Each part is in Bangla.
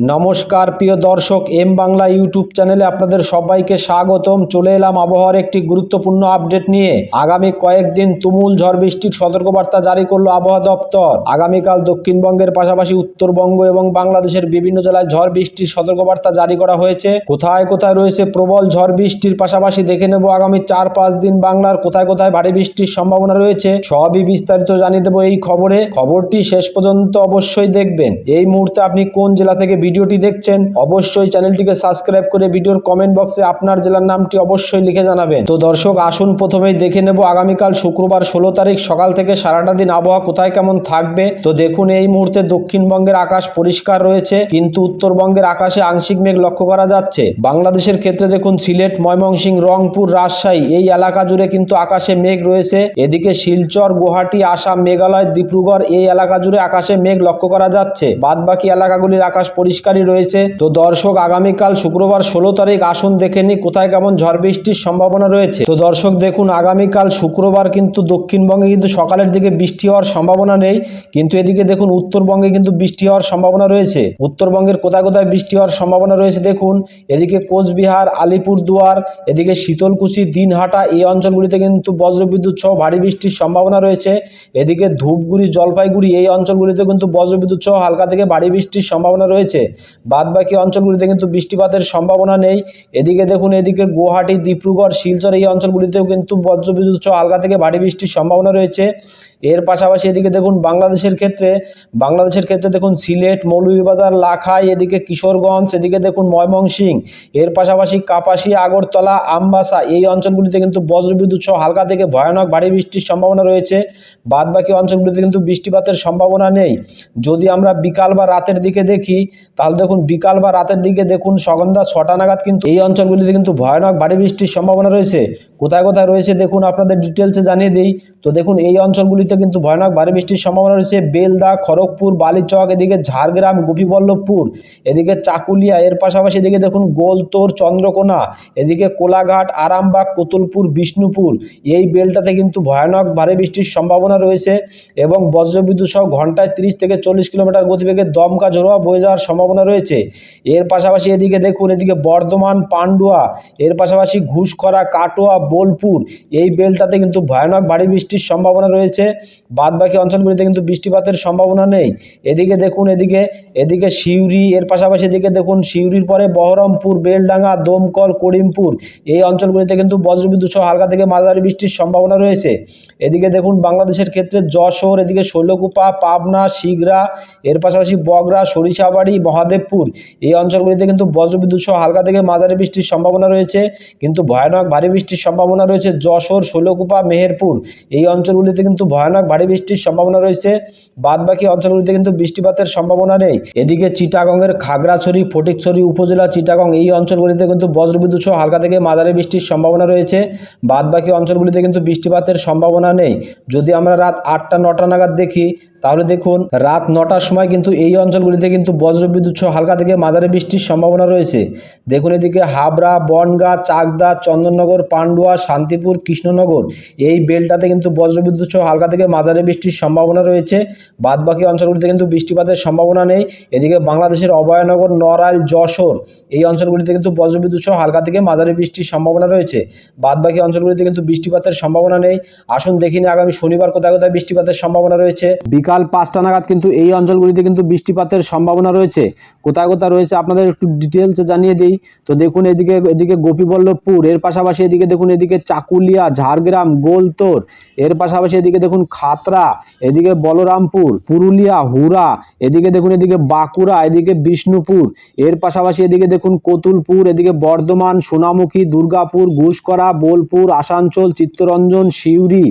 নমস্কার, প্রিয় দর্শক, এম বাংলা ইউটিউব চ্যানেলে আপনাদের সবাইকে স্বাগতম। চলে এলাম আবহাওয়ার একটি গুরুত্বপূর্ণ আপডেট নিয়ে। আগামী কয়েকদিন তুমুল ঝড় বৃষ্টির সতর্কবার্তা জারি করল আবহাওয়া দপ্তর। আগামীকাল দক্ষিণবঙ্গের পাশাপাশি উত্তরবঙ্গ এবং বাংলাদেশের বিভিন্ন জেলায় ঝড় বৃষ্টির সতর্কবার্তা জারি করা হয়েছে। কোথায় কোথায় রয়েছে প্রবল ঝড় বৃষ্টির পাশাপাশি দেখে নেব আগামী চার পাঁচ দিন বাংলার কোথায় কোথায় ভারী বৃষ্টির সম্ভাবনা রয়েছে, সবই বিস্তারিত জানিয়ে দেবো এই খবরে। খবরটি শেষ পর্যন্ত অবশ্যই দেখবেন। এই মুহূর্তে আপনি কোন জেলা থেকে ভিডিওটি দেখছেন, অবশ্যই চ্যানেলটিকে সাবস্ক্রাইব করে ভিডিওর কমেন্ট বক্সে আপনার জেলার নামটি অবশ্যই লিখে জানাবেন। তো দর্শক, আসুন প্রথমেই দেখে নেব আগামীকাল শুক্রবার ষোলো তারিখ সকাল থেকে সারাটা দিন আবহাওয়া কোথায় কেমন থাকবে। তো দেখুন, এই মুহূর্তে দক্ষিণবঙ্গের আকাশ পরিষ্কার রয়েছে, কিন্তু উত্তরবঙ্গের আকাশে আংশিক মেঘ লক্ষ্য করা যাচ্ছে। বাংলাদেশের ক্ষেত্রে দেখুন, সিলেট, ময়মনসিংহ, রংপুর, রাজশাহী, এই এলাকা জুড়ে কিন্তু আকাশে মেঘ রয়েছে। এদিকে শিলচর, গুয়াহাটি, আসাম, মেঘালয়, ডিব্রুগড়, এই এলাকা জুড়ে আকাশে মেঘ লক্ষ্য করা যাচ্ছে। বাদ বাকি এলাকাগুলির আকাশ পরিষ্কারই রয়েছে। তো দর্শক, আগামীকাল শুক্রবার ষোলো তারিখ আসুন দেখে নি কোথায় কেমন ঝড় বৃষ্টির সম্ভাবনা রয়েছে। তো দর্শক, দেখুন, আগামীকাল শুক্রবার কিন্তু দক্ষিণবঙ্গে কিন্তু সকালের দিকে বৃষ্টি হওয়ার সম্ভাবনা নেই। কিন্তু এদিকে দেখুন, উত্তরবঙ্গে কিন্তু বৃষ্টি হওয়ার সম্ভাবনা রয়েছে। উত্তরবঙ্গের কোথায় কোথায় বৃষ্টি হওয়ার সম্ভাবনা রয়েছে দেখুন। এদিকে কোচবিহার, আলিপুরদুয়ার, এদিকে শীতলকুচি, দিনহাটা এই অঞ্চলগুলিতে কিন্তু বজ্রবিদ্যুৎ সহ ভারী বৃষ্টির সম্ভাবনা রয়েছে। এদিকে ধূপগুড়ি, জলপাইগুড়ি এই অঞ্চলগুলিতে কিন্তু বজ্রবিদ্যুৎ সহ হালকা থেকে ভারী বৃষ্টির সম্ভাবনা রয়েছে। বাদ বাকি অঞ্চলগুলিতে কিন্তু বৃষ্টিপাতের সম্ভাবনা নেই। এদিকে দেখুন, এদিকে গুয়াহাটি, ডিব্রুগড়, শিলচর এই অঞ্চলগুলিতেও কিন্তু বজ্রবিদ্যুৎ সহ হালকা থেকে ভারী বৃষ্টির সম্ভাবনা রয়েছে। এর পাশাপাশি এদিকে দেখুন বাংলাদেশের ক্ষেত্রে বাংলাদেশের ক্ষেত্রে দেখুন সিলেট, মৌলভীবাজার, লাখাই, এদিকে কিশোরগঞ্জ, এদিকে দেখুন ময়মনসিংহ। এর পাশাপাশি কাপাসিয়া, আগরতলা, আমবাসা এই অঞ্চলগুলিতে কিন্তু বজ্রবিদ্যুৎ সহ হালকা থেকে ভয়ানক ভারী বৃষ্টির সম্ভাবনা রয়েছে। বাদ বাকি অঞ্চলগুলিতে কিন্তু বৃষ্টিপাতের সম্ভাবনা নেই। যদি আমরা বিকাল বা রাতের দিকে দেখি, তাহলে দেখুন বিকাল বা রাতের দিকে দেখুন সগন্ধা ছটা নাগাদ কিন্তু এই অঞ্চলগুলিতে কিন্তু ভয়ানক ভারী বৃষ্টির সম্ভাবনা রয়েছে। কোথায় কোথায় রয়েছে দেখুন, আপনাদের ডিটেলসে জানিয়ে দিই। তো দেখুন, এই অঞ্চলগুলিতে কিন্তু ভয়ানক ভারী বৃষ্টির সম্ভাবনা রয়েছে। বেলদা, খড়গপুর, বালিচক, এদিকে ঝাড়গ্রাম, গোপীবল্লভপুর, এদিকে চাকুলিয়া, এর পাশাপাশি এদিকে দেখুন, গোলতোর, চন্দ্রকোনা, এদিকে কোলাঘাট, আরামবাগ, কোতুলপুর, বিষ্ণুপুর, এই বেলটাতে কিন্তু ভয়ানক ভারী বৃষ্টির সম্ভাবনা রয়েছে এবং বজ্রবিদ্যুৎ সহ ঘন্টায় তিরিশ থেকে চল্লিশ কিলোমিটার গতিবেগে দমকা ঝোড়োয়া বয়ে যাওয়ার সম্ভাবনা রয়েছে। এর পাশাপাশি এদিকে দেখুন, এদিকে বর্ধমান, পান্ডুয়া, এর পাশাপাশি ঘুষখরা, কাটোয়া বোলপুর। এই বেলটাতে কিন্তু ভয়ানক ভারী বৃষ্টির সম্ভাবনা রয়েছে। বাদ বাকি অঞ্চলগুলিতে কিন্তু বৃষ্টিপাতের সম্ভাবনা নেই। এদিকে দেখুন, এদিকে এদিকে সিউড়ি, এর পাশাপাশি এদিকে দেখুন, সিউড়ির পরে বহরমপুর, বেলডাঙ্গা, দমকল, করিমপুর, এই অঞ্চলগুলিতে কিন্তু বজ্রবিদ্যুৎ সহ হালকা থেকে মাঝারি বৃষ্টির সম্ভাবনা রয়েছে। এদিকে দেখুন, বাংলাদেশের ক্ষেত্রে যশোর, এদিকে শৈলকুপা, পাবনা, শিগরা, এর পাশাপাশি বগরা সরিষাবাড়ি, মহাদেবপুর, এই অঞ্চলগুলিতে কিন্তু বজ্রবিদ্যুৎ সহ হালকা থেকে মাঝারি বৃষ্টির সম্ভাবনা রয়েছে। কিন্তু ভয়ানক ভারী বৃষ্টির সম্ভাবনা রয়েছে যশোর শৈলকুপা মেহেরপুর। এই অঞ্চলগুলিতে কিন্তু ভয়ানক ভারী বৃষ্টির সম্ভাবনা রয়েছে। বাদ বাকি অঞ্চলগুলিতে কিন্তু বৃষ্টিপাতের সম্ভাবনা নেই। এদিকে চিটাগংয়ের খাগড়াছড়ি, ফটিকছড়ি উপজেলা চিটাগং এই অঞ্চলগুলিতে কিন্তু বজ্রবিদ্যুৎ সহ হালকা থেকে মাঝারি বৃষ্টির সম্ভাবনা রয়েছে। বাদ বাকি অঞ্চলগুলিতে কিন্তু বৃষ্টিপাতের সম্ভাবনা নেই। যদি আমরা রাত আটটা, নটা নাগাদ দেখি তাহলে দেখুন, রাত নটার সময় কিন্তু এই অঞ্চলগুলিতে কিন্তু বজ্রবিদ্যুৎ সহ হালকা থেকে মাঝারি বৃষ্টির সম্ভাবনা রয়েছে। দেখুন এদিকে হাবড়া, বনগাঁ, চাকদা, চন্দননগর, পান্ডুয়া, শান্তিপুর, কৃষ্ণনগর, এই বেলটাতে কিন্তু বজ্রবিদ্যুৎ সহ হালকা থেকে মাঝারি বৃষ্টির সম্ভাবনা রয়েছে। বাদ বাকি অঞ্চলগুলিতে কিন্তু বৃষ্টিপাতের সম্ভাবনা নেই। এদিকে বাংলাদেশের অভয়নগর, নড়াইল, যশোর, এই অঞ্চলগুলিতে কিন্তু বজ্রবিদ্যুৎ সহ হালকা থেকে মাঝারি বৃষ্টির সম্ভাবনা রয়েছে। বাদ বাকি অঞ্চলগুলিতে কিন্তু বৃষ্টিপাতের সম্ভাবনা নেই। আসুন দেখিনি আগামী শনিবার কোথায় কোথায় বৃষ্টিপাতের সম্ভাবনা রয়েছে। বিকাল পাঁচটা নাগাদ কিন্তু এই অঞ্চলগুলিতে কিন্তু বৃষ্টিপাতের সম্ভাবনা রয়েছে। কোথায় কোথায় রয়েছে আপনাদের একটু ডিটেলসে জানিয়ে দিই। তো দেখুন এদিকে এদিকে গোপীবল্লভপুর, এর পাশাপাশি এদিকে দেখুন এদিকে চাকুলিয়া, ঝাড়গ্রাম, গোলতোর, এর পাশাপাশি এদিকে দেখুন খাতরা এদিকে বলরামপুর, পুরুলিয়া হুরা এদিকে দেখুন এদিকে বাঁকুড়া, এদিকে বিষ্ণুপুর, এর পাশাপাশি এদিকে দেখুন কতুলপুর, এদিকে বর্ধমান, সোনামুখী, দুর্গাপুর, ঘুষকরা, বোলপুর, আসানসোল, চিত্তরঞ্জন, সিউড়ি,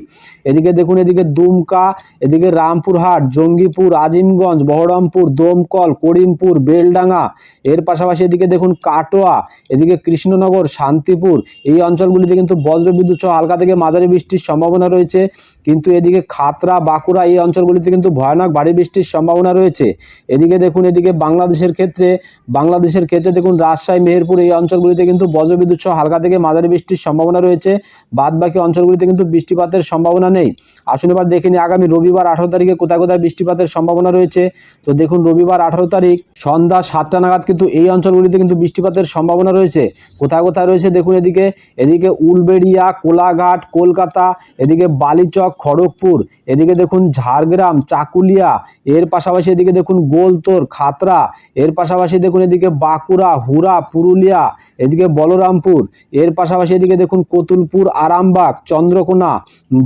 এদিকে দেখুন এদিকে দুমকা, এদিকে রামপুরহাট জঙ্গিপুর, আজিমগঞ্জ, বহরমপুর, দমকল, করিমপুর, বেলডাঙ্গা। এর পাশাপাশি এদিকে দেখুন কাটোয়া, এদিকে কৃষ্ণনগর, শান্তিপুর। এই অঞ্চলগুলিতে কিন্তু বজ্রবিদ্যুৎ সহ হালকা থেকে মাঝারি বৃষ্টির সম্ভাবনা রয়েছে। কিন্তু এদিকে খাতরা, বাঁকুড়া এই অঞ্চলগুলিতে কিন্তু ভয়ানক ভারী বৃষ্টির সম্ভাবনা রয়েছে। এদিকে দেখুন, এদিকে বাংলাদেশের ক্ষেত্রে বাংলাদেশের ক্ষেত্রে দেখুন, রাজশাহী, মেহেরপুর এই অঞ্চলগুলিতে কিন্তু বজ্রবিদ্যুৎ সহ হালকা থেকে মাঝারি বৃষ্টির সম্ভাবনা রয়েছে। বাদ বাকি অঞ্চলগুলিতে কিন্তু বৃষ্টিপাতের সম্ভাবনা নেই। আসুন এবার দেখে নিই, আগামী রবিবার আঠারো তারিখে কোথায় কোথায় বৃষ্টিপাতের সম্ভাবনা রয়েছে। তো দেখুন, রবিবার আঠারো তারিখ, সন্ধ্যা সাতটা নাগাদ কিন্তু এই অঞ্চলগুলিতে কিন্তু বৃষ্টিপাতের সম্ভাবনা রয়েছে। কোথায় কোথায় রয়েছে? দেখুন এদিকে এদিকে উলবেড়িয়া, কোলাঘাট, কলকাতা, এদিকে বালিচক খড়গপুর, এদিকে দেখুন ঝাড়গ্রাম, চাকুলিয়া, এর পাশাপাশি এদিকে দেখুন গোলতোর, খাতরা, এর পাশাপাশি দেখুন এদিকে বাঁকুড়া হুরা পুরুলিয়া, এদিকে বলরামপুর, এর পাশাপাশি এদিকে দেখুন কতুলপুর, আরামবাগ, চন্দ্রকোনা,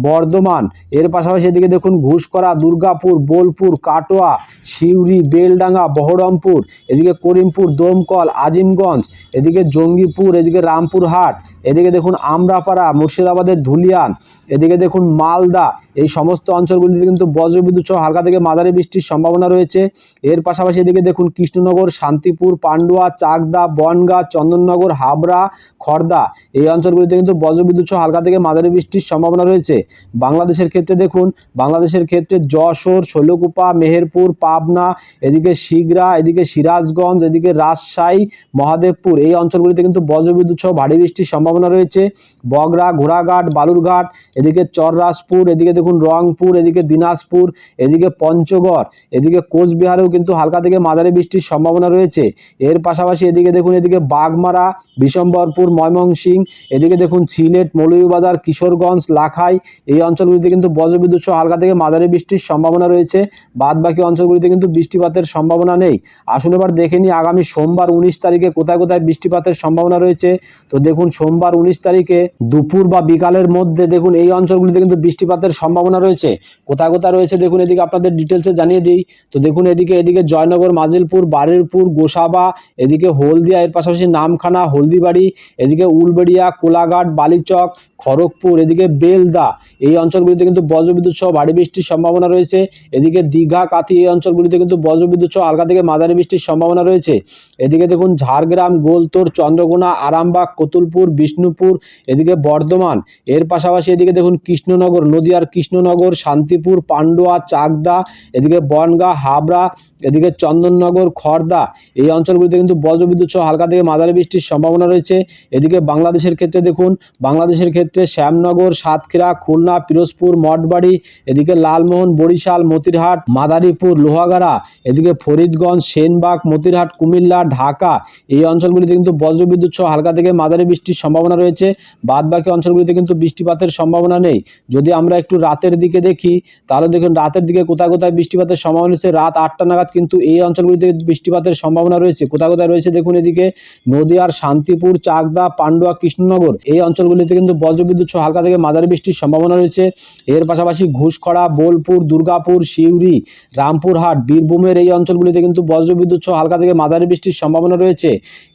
বর্ধমান, এর পাশাপাশি এদিকে দেখুন ঘুষকরা দুর্গাপুর, বোলপুর, কাটোয়া, সিউড়ি, বেলডাঙ্গা, বহরমপুর, এদিকে করিমপুর, দমকল, আজিমগঞ্জ, এদিকে জঙ্গিপুর, এদিকে রামপুরহাট এদিকে দেখুন আমরাপাড়া, মুর্শিদাবাদের ধুলিয়ান, এদিকে দেখুন মালদা, এই সমস্ত অঞ্চলগুলিতে কিন্তু বজ্রবিদ্যুৎ সহ হালকা থেকে মাঝারি বৃষ্টির সম্ভাবনা রয়েছে। এর পাশাপাশি এদিকে দেখুন কৃষ্ণনগর, শান্তিপুর, পান্ডুয়া, চাকদা, বনগাঁ, চন্দননগর, হাবড়া খড়দা এই অঞ্চলগুলিতে কিন্তু বজ্রবিদ্যুৎ সহ হালকা থেকে মাঝারি বৃষ্টির সম্ভাবনা রয়েছে। বাংলাদেশের ক্ষেত্রে দেখুন, বাংলাদেশের ক্ষেত্রে যশোর, শৈলকুপা, মেহেরপুর, পাবনা, এদিকে শিগরা, এদিকে সিরাজগঞ্জ, এদিকে রাজশাহী, মহাদেবপুর, এই অঞ্চলগুলিতে কিন্তু বজ্রবিদ্যুৎ সহ ভারী বৃষ্টির সম্ভাবনা রয়েছে। বগরা, ঘোড়াঘাট, বালুরঘাট, এদিকে চররাজপুর, এদিকে দেখুন রংপুর, এদিকে দিনাজপুর, এদিকে পঞ্চগড়, এদিকে কোচবিহারেও কিন্তু হালকা থেকে মাঝারি বৃষ্টির সম্ভাবনা রয়েছে। এর পাশাপাশি এদিকে দেখুন, এদিকে বাগমারা, বিশম্বরপুর, ময়মনসিংহ, এদিকে দেখুন সিলেট, মৌলভীবাজার, কিশোরগঞ্জ, লাখাই, এই অঞ্চলগুলিতে কিন্তু বজ্রবিদ্যুৎ সহ হালকা থেকে মাঝারি বৃষ্টির সম্ভাবনা রয়েছে। বাদ বাকি অঞ্চলগুলিতে কিন্তু বৃষ্টিপাতের সম্ভাবনা নেই। আসুন এবার দেখে নিই, আগামী সোমবার উনিশ তারিখে কোথায় কোথায় বৃষ্টিপাতের সম্ভাবনা রয়েছে। তো দেখুন, সোমবার উনিশ তারিখে দুপুর বা বিকালের মধ্যে দেখুন এই অঞ্চলগুলিতে কিন্তু বৃষ্টিপাতের সম্ভাবনা রয়েছে। কোথায় কোথায় রয়েছে দেখুন এদিকে আপনাদের ডিটেলসে জানিয়ে দিই। তো দেখুন এদিকে এদিকে জয়নগর, মাজিলপুর বারেরপুর গোসাবা, এদিকে হলদিয়া, এর পাশাপাশি নামখানা, হলদিবাড়ি, এদিকে উলবেড়িয়া, কোলাঘাট, বালিচক খড়গপুর, এদিকে বেলদা, এই অঞ্চলগুলিতে কিন্তু বজ্রবিদ্যুৎ সহ ভারী বৃষ্টির সম্ভাবনা রয়েছে। এদিকে দীঘা, কাথি, এই অঞ্চলগুলিতে কিন্তু বজ্রবিদ্যুৎ সহ হালকা থেকে মাঝারি বৃষ্টির সম্ভাবনা রয়েছে। এদিকে দেখুন ঝাড়গ্রাম, গোলতোর, চন্দ্রকোনা, আরামবাগ, কতুলপুর, বিষ্ণুপুর, এদিকে বর্ধমান। এর পাশাপাশি এদিকে দেখুন কৃষ্ণনগর, নদিয়ার কৃষ্ণনগর, শান্তিপুর, পান্ডুয়া, চাকদা, এদিকে বনগাঁ, হাবড়া, এদিকে চন্দননগর খড়দা এই অঞ্চলগুলিতে কিন্তু বজ্রবিদ্যুৎ সহ হালকা থেকে মাঝারি বৃষ্টির সম্ভাবনা রয়েছে। এদিকে বাংলাদেশের ক্ষেত্রে দেখুন, বাংলাদেশের ক্ষেত্রে শ্যামনগর, সাতক্ষীরা, খুলনা, পিরোজপুর, মঠবাড়ি, এদিকে লালমোহন, বরিশাল, মতিরহাট, মাদারীপুর, লোহাগাড়া, এদিকে ফরিদগঞ্জ, সেনবাগ, মতিরহাট, কুমিল্লা, ঢাকা। এই অঞ্চলগুলিতে কিন্তু বজ্রবিদ্যুৎ সহ হালকা থেকে মাঝারি বৃষ্টির সম্ভাবনা রয়েছে। বাদ বাকি অঞ্চলগুলিতে কিন্তু বৃষ্টিপাতের সম্ভাবনা নেই। যদি আমরা একটু রাতের দিকে দেখি, তাহলে দেখুন রাতের দিকে কোথায় কোথায় বৃষ্টিপাতের সম্ভাবনা রয়েছে। রাত আটটা নাগাদ কিন্তু এই অঞ্চলগুলিতে বৃষ্টিপাতের সম্ভাবনা রয়েছে। কোথায় কোথায় রয়েছে দেখুন এদিকে নদিয়ার শান্তিপুর, চাকদা, পান্ডুয়া, কৃষ্ণনগর। এই অঞ্চলগুলিতে কিন্তু বজ্রবিদ্যুৎ সহ হালকা থেকে মাঝারি বৃষ্টির সম্ভাবনা রয়েছে। এর পাশাপাশি ঘুষখড়া, বোলপুর, দুর্গাপুর, সিউড়ি, রামপুরহাট, বীরভূমের এই অঞ্চলগুলিতে কিন্তু বজ্রবিদ্যুৎ সহ হালকা থেকে মাঝারি বৃষ্টির সম্ভাবনা রয়েছে।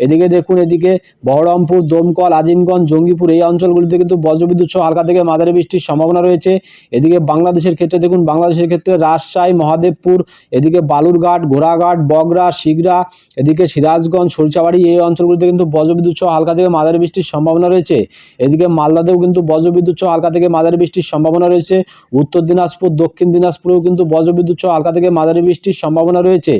এদিকে দেখুন, এদিকে বহরমপুর, দমকল, আজিমগঞ্জ, জঙ্গিপুর এই অঞ্চলগুলিতে কিন্তু বজ্রবিদ্যুৎ সহ হালকা থেকে মাঝারি বৃষ্টির সম্ভাবনা রয়েছে। এদিকে বাংলাদেশের ক্ষেত্রে দেখুন, বাংলাদেশের ক্ষেত্রে রাজশাহী, মহাদেবপুর, এদিকে বালুরঘাট, ঘোড়াঘাট, বগরা, শিগরা, এদিকে সিরাজগঞ্জ, সরিষাবাড়ি এই অঞ্চলগুলিতে কিন্তু বজ্রবিদ্যুৎ সহ হালকা থেকে মাঝারি বৃষ্টির সম্ভাবনা রয়েছে। এদিকে মালদাতেও কিন্তু বজ্রবিদ্যুৎ সহ হালকা থেকে মাঝারি বৃষ্টির সম্ভাবনা রয়েছে। উত্তর দিনাজপুর, দক্ষিণ দিনাজপুরেও কিন্তু বজ্রবিদ্যুৎ সহ হালকা থেকে মাঝারি বৃষ্টির সম্ভাবনা রয়েছে।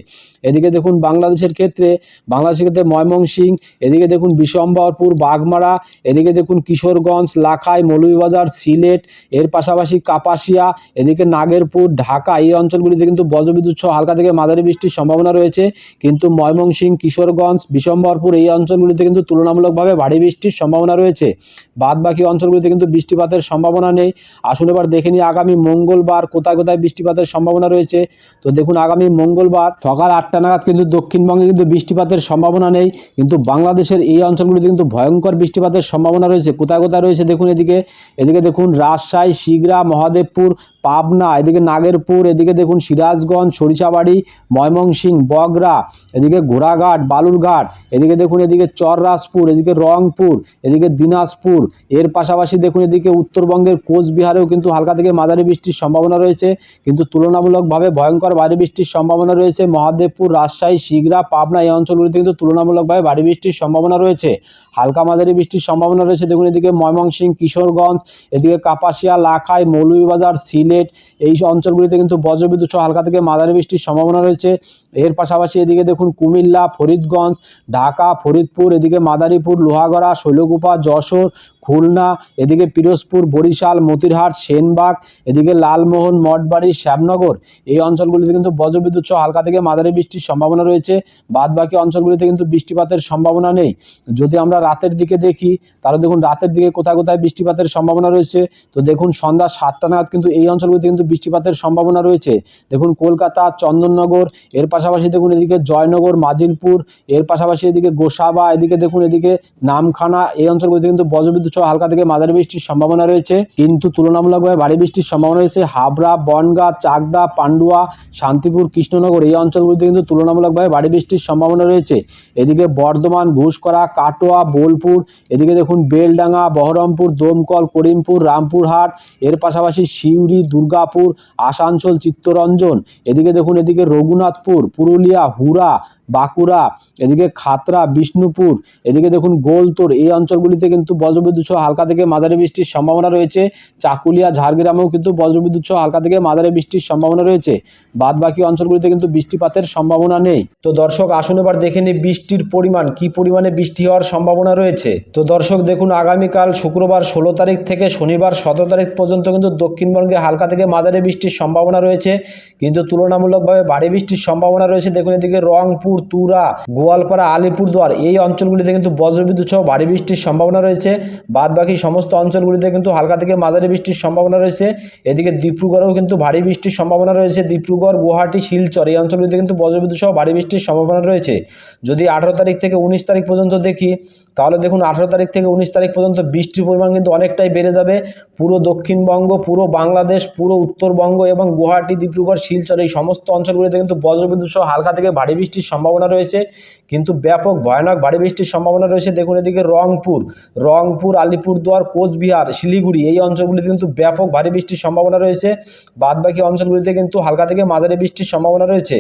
এদিকে দেখুন বাংলাদেশের ক্ষেত্রে বাংলাদেশের ক্ষেত্রে ময়মনসিংহ এদিকে দেখুন বিশম্বরপুর, বাগমারা, এদিকে দেখুন কিশোরগঞ্জ, লাখাই, মৌলভীবাজার, সিলেট, এর পাশাপাশি কাপাসিয়া, এদিকে নাগেরপুর, ঢাকা, এই অঞ্চলগুলিতে কিন্তু বজ্রবিদ্যুৎ সহ হালকা থেকে মাঝারি বৃষ্টির সম্ভাবনা রয়েছে। কিন্তু ময়মনসিংহ কিশোরগঞ্জ, বিশম্বরপুর এই অঞ্চলগুলিতে কিন্তু তুলনামূলকভাবে ভারী বৃষ্টির সম্ভাবনা রয়েছে। বাদ বাকি অঞ্চলগুলিতে কিন্তু বৃষ্টিপাতের সম্ভাবনা নেই। আসুন এবার দেখে নিই আগামী মঙ্গলবার কোথায় কোথায় বৃষ্টিপাতের সম্ভাবনা রয়েছে। তো দেখুন আগামী মঙ্গলবার সকাল আটটা নাগাদ কিন্তু দক্ষিণবঙ্গে কিন্তু বৃষ্টিপাতের সম্ভাবনা নেই, কিন্তু বাংলাদেশের এই অঞ্চলগুলিতে কিন্তু ভয়ঙ্কর বৃষ্টিপাতের সম্ভাবনা রয়েছে। কোথায় কোথায় রয়েছে দেখুন এদিকে। এদিকে দেখুন রাজশাহী, শিগরা, মহাদেবপুর পাবনা, এদিকে নাগেরপুর, এদিকে দেখুন সিরাজগঞ্জ, সরিষাবাড়ি, ময়মনসিংহ বগরা এদিকে ঘোড়াঘাট, বালুরঘাট, এদিকে দেখুন এদিকে চররাজপুর, এদিকে রংপুর, এদিকে দিনাজপুর, এর পাশাপাশি দেখুন এদিকে উত্তরবঙ্গের কোচবিহারেও কিন্তু হালকা থেকে মাঝারি বৃষ্টির সম্ভাবনা রয়েছে। কিন্তু তুলনামূলকভাবে ভয়ঙ্কর ভারী বৃষ্টির সম্ভাবনা রয়েছে। মহাদেবপুর, রাজশাহী, শিগরা, পাবনা এই অঞ্চলগুলিতে কিন্তু তুলনামূলকভাবে ভারী বৃষ্টির সম্ভাবনা রয়েছে। হালকা মাঝারি বৃষ্টির সম্ভাবনা রয়েছে। দেখুন এদিকে ময়মনসিংহ, কিশোরগঞ্জ, এদিকে কাপাসিয়া, লাখাই, মৌলভীবাজার সিলেট এই অঞ্চলগুলিতে কিন্তু বজ্রবিদ্যুৎ সহ হালকা থেকে মাঝারি বৃষ্টির সম্ভাবনা রয়েছে। এর পাশাপাশি এদিকে দেখুন কুমিল্লা, ফরিদগঞ্জ, ঢাকা, ফরিদপুর, এদিকে মাদারীপুর, লোহাগড়া, শৈলকুপা, যশোর খুলনা, এদিকে পিরোজপুর, বরিশাল, মতিরহাট, সেনবাগ, এদিকে লালমোহন, মঠবাড়ি, শ্যামনগর। এই অঞ্চলগুলিতে কিন্তু বজ্রবিদ্যুৎ সহ হালকা থেকে মাঝারি বৃষ্টির সম্ভাবনা রয়েছে। বাদ বাকি অঞ্চলগুলিতে কিন্তু বৃষ্টিপাতের সম্ভাবনা নেই। যদি আমরা রাতের দিকে দেখি, তাহলে দেখুন রাতের দিকে কোথায় কোথায় বৃষ্টিপাতের সম্ভাবনা রয়েছে। তো দেখুন সন্ধ্যা সাতটা নাগাদ কিন্তু এই অঞ্চলগুলিতে কিন্তু বৃষ্টিপাতের সম্ভাবনা রয়েছে। দেখুন কলকাতা, চন্দননগর, এর পাশাপাশি দেখুন এদিকে জয়নগর, মাজিলপুর, এর পাশাপাশি এদিকে গোসাবা, এদিকে দেখুন এদিকে নামখানা। এই অঞ্চলগুলিতে কিন্তু বজ্রবিদ্যুৎ সহ হালকা থেকে মাঝারি বৃষ্টির সম্ভাবনা রয়েছে। কিন্তু তুলনামূলকভাবে ভারী বৃষ্টির সম্ভাবনা রয়েছে। হাবড়া, বনগাঁ, চাকদা, পান্ডুয়া, শান্তিপুর, কৃষ্ণনগর এই অঞ্চলগুলিতে কিন্তু তুলনামূলকভাবে ভারী বৃষ্টির সম্ভাবনা রয়েছে। এদিকে বর্ধমান ঘুষকরা কাটোয়া, বোলপুর, এদিকে দেখুন বেলডাঙ্গা, বহরমপুর, দমকল, করিমপুর, রামপুরহাট, এর পাশাপাশি সিউড়ি, দুর্গাপুর, আসানসোল, চিত্তরঞ্জন, এদিকে দেখুন এদিকে রঘুনাথপুর, পুরুলিয়া হুরা বাঁকুড়া, এদিকে খাতরা, বিষ্ণুপুর, এদিকে দেখুন গোলতোর, এই অঞ্চলগুলিতে কিন্তু বজ্রবিদ্যুৎ সহ হালকা থেকে মাঝারি বৃষ্টির সম্ভাবনা রয়েছে। চাকুলিয়া, ঝাড়গ্রামেও কিন্তু বজ্রবিদ্যুৎ সহ হালকা থেকে মাঝারি বৃষ্টির সম্ভাবনা রয়েছে। বাদ বাকি অঞ্চলগুলিতে কিন্তু বৃষ্টিপাতের সম্ভাবনা নেই। তো দর্শক, আসুন এবার দেখে নিই বৃষ্টির পরিমাণ, কি পরিমাণে বৃষ্টি হওয়ার সম্ভাবনা রয়েছে? তো দর্শক, দেখুন আগামীকাল শুক্রবার ষোলো তারিখ থেকে শনিবার সতেরো তারিখ পর্যন্ত কিন্তু দক্ষিণবঙ্গে হালকা থেকে মাঝারি বৃষ্টির সম্ভাবনা রয়েছে। কিন্তু তুলনামূলকভাবে ভারী বৃষ্টির সম্ভাবনা রয়েছে। দেখুন এদিকে রংপুর তুরা, গোয়ালপাড়া, আলিপুরদুয়ার এই অঞ্চলগুলিতে কিন্তু বজ্রবিদ্যুৎ সহ ভারী বৃষ্টির সম্ভাবনা রয়েছে। বাদ বাকি সমস্ত অঞ্চলগুলিতে কিন্তু হালকা থেকে মাঝারি বৃষ্টির সম্ভাবনা রয়েছে। এদিকে ডিব্রুগড়েও কিন্তু ভারী বৃষ্টির সম্ভাবনা রয়েছে। ডিব্রুগড়, গুয়াহাটি, শিলচর এই অঞ্চলগুলিতে কিন্তু বজ্রবিদ্যুৎ সহ ভারী বৃষ্টির সম্ভাবনা রয়েছে। যদি আঠারো তারিখ থেকে উনিশ তারিখ পর্যন্ত দেখি তাহলে দেখুন আঠারো তারিখ থেকে উনিশ তারিখ পর্যন্ত বৃষ্টির পরিমাণ কিন্তু অনেকটাই বেড়ে যাবে। পুরো দক্ষিণবঙ্গ, পুরো বাংলাদেশ, পুরো উত্তরবঙ্গ এবং গুয়াহাটি, ডিব্রুগড়, শিলচর এই সমস্ত অঞ্চলগুলিতে কিন্তু বজ্রবিদ্যুৎ সহ হালকা থেকে ভারী বৃষ্টির সম্ভাবনা রয়েছে। কিন্তু ব্যাপক ভয়ানক ভারী বৃষ্টির সম্ভাবনা রয়েছে। দেখুন এদিকে রংপুর রংপুর, আলিপুরদুয়ার, কোচবিহার, শিলিগুড়ি, এই অঞ্চলগুলিতে কিন্তু ব্যাপক ভারী বৃষ্টির সম্ভাবনা রয়েছে। বাদ বাকি অঞ্চলগুলিতে কিন্তু হালকা থেকে মাঝারি বৃষ্টির সম্ভাবনা রয়েছে।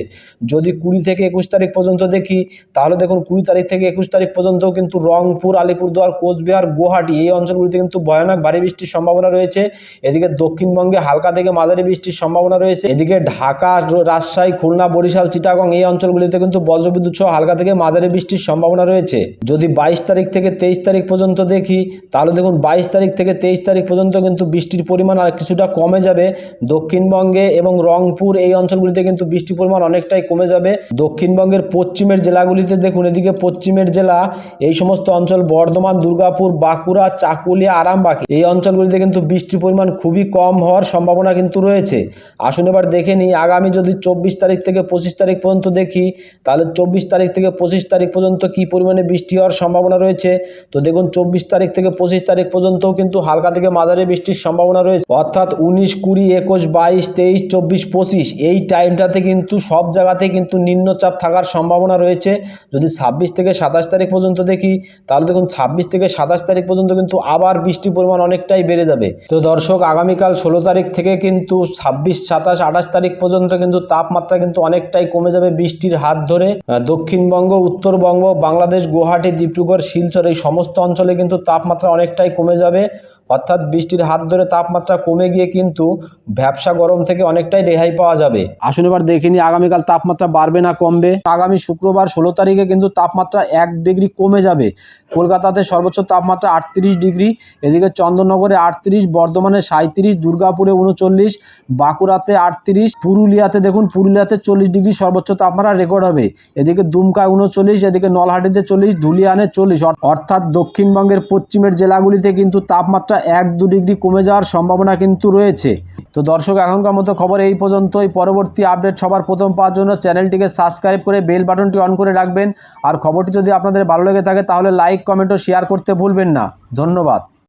যদি কুড়ি থেকে একুশ তারিখ পর্যন্ত দেখি, তাহলে দেখুন কুড়ি তারিখ থেকে একুশ তারিখ পর্যন্ত কিন্তু রংপুর, আলিপুরদুয়ার, কোচবিহার, গুয়াহাটি এই অঞ্চলগুলিতে কিন্তু ভয়ানক ভারী বৃষ্টির সম্ভাবনা রয়েছে। এদিকে দক্ষিণবঙ্গে হালকা থেকে মাঝারি বৃষ্টির সম্ভাবনা রয়েছে। এদিকে ঢাকা, রাজশাহী, খুলনা, বরিশাল, চিটাগং এই অঞ্চলগুলিতে কিন্তু বজ্রবিদ্যুৎ সহ হালকা থেকে মাঝারি বৃষ্টির সম্ভাবনা রয়েছে। যদি বাইশ তারিখ থেকে তেইশ তারিখ পর্যন্ত দেখি, তাহলে দেখুন বাইশ তারিখ থেকে তেইশ তারিখ পর্যন্ত কিন্তু বৃষ্টির পরিমাণ আর কিছুটা কমে যাবে। দক্ষিণবঙ্গে এবং রংপুর এই অঞ্চলগুলিতে কিন্তু বৃষ্টির পরিমাণ অনেকটাই কমে যাবে। দক্ষিণবঙ্গের পশ্চিমের জেলাগুলিতে দেখুন, এদিকে পশ্চিমের জেলা, এই সমস্ত অঞ্চল বর্ধমান, দুর্গাপুর, বাঁকুড়া, চাকুলিয়া, আরামবাগ, এই অঞ্চলগুলিতে কিন্তু বৃষ্টির পরিমাণ খুবই কম হওয়ার সম্ভাবনা কিন্তু রয়েছে। আসুন এবার দেখে নিই, আগামী যদি চব্বিশ তারিখ থেকে পঁচিশ তারিখ পর্যন্ত দেখি, তাহলে চব্বিশ তারিখ থেকে পঁচিশ তারিখ পর্যন্ত কি পরিমাণে বৃষ্টি হওয়ার সম্ভাবনা রয়েছে? তো দেখুন, চব্বিশ তারিখ থেকে পঁচিশ তারিখ পর্যন্তও কিন্তু হালকা থেকে মাঝারি বৃষ্টির সম্ভাবনা রয়েছে। অর্থাৎ উনিশ, কুড়ি, একুশ, বাইশ, তেইশ, চব্বিশ, পঁচিশ এই টাইমটাতে কিন্তু সব জায়গাতে কিন্তু নিম্নচাপ থাকার সম্ভাবনা রয়েছে। যদি ছাব্বিশ থেকে সাতাশ তারিখ পর্যন্ত দেখি, তাহলে দেখুন, ছাব্বিশ থেকে সাতাশ তারিখ পর্যন্ত কিন্তু আবার বৃষ্টির পরিমাণ অনেকটাই বেড়ে যাবে। তো দর্শক, আগামীকাল ষোলো তারিখ থেকে কিন্তু ছাব্বিশ, সাতাশ, আঠাশ তারিখ পর্যন্ত কিন্তু তাপমাত্রা কিন্তু অনেকটাই কমে যাবে বৃষ্টির হাত ধরে। দক্ষিণবঙ্গ উত্তরবঙ্গ বাংলাদেশ গুয়াহাটি ডিব্রুগড় শিলচর এই সমস্ত অঞ্চলে কিন্তু তাপমাত্রা অনেকটাই কমে যাবে। অর্থাৎ বৃষ্টির হাত ধরে তাপমাত্রা কমে গিয়ে কিন্তু ব্যবসা গরম থেকে অনেকটাই রেহাই পাওয়া যাবে। আসুন এবার দেখে নিই আগামীকাল তাপমাত্রা বাড়বে না কমবে। আগামী শুক্রবার ষোলো তারিখে কিন্তু তাপমাত্রা এক ডিগ্রি কমে যাবে। কলকাতাতে সর্বোচ্চ তাপমাত্রা আটত্রিশ ডিগ্রি, এদিকে চন্দননগরে আটত্রিশ, বর্ধমানে সাঁত্রিশ দুর্গাপুরে উনচল্লিশ, বাঁকুড়াতে আটত্রিশ, পুরুলিয়াতে দেখুন পুরুলিয়াতে চল্লিশ ডিগ্রি সর্বোচ্চ তাপমাত্রা রেকর্ড হবে। এদিকে দুমকায় উনচল্লিশ, এদিকে নলহাটিতে চল্লিশ, ধুলিয়ানে চল্লিশ। অর্থাৎ দক্ষিণবঙ্গের পশ্চিমের জেলাগুলিতে কিন্তু তাপমাত্রা এক দু ডিগ্রি কমে যাওয়ার সম্ভাবনা কিন্তু রয়েছে। তো দর্শক, এখনকার মতো খবর এই পর্যন্তই। পরবর্তী আপডেট সবার প্রথম পাওয়ার জন্য চ্যানেলটিকে সাবস্ক্রাইব করে বেল বাটনটি অন করে রাখবেন। আর খবরটি যদি আপনাদের ভালো লেগে থাকে, তাহলে লাইক কমেন্ট ও শেয়ার করতে ভুলবেন না। ধন্যবাদ।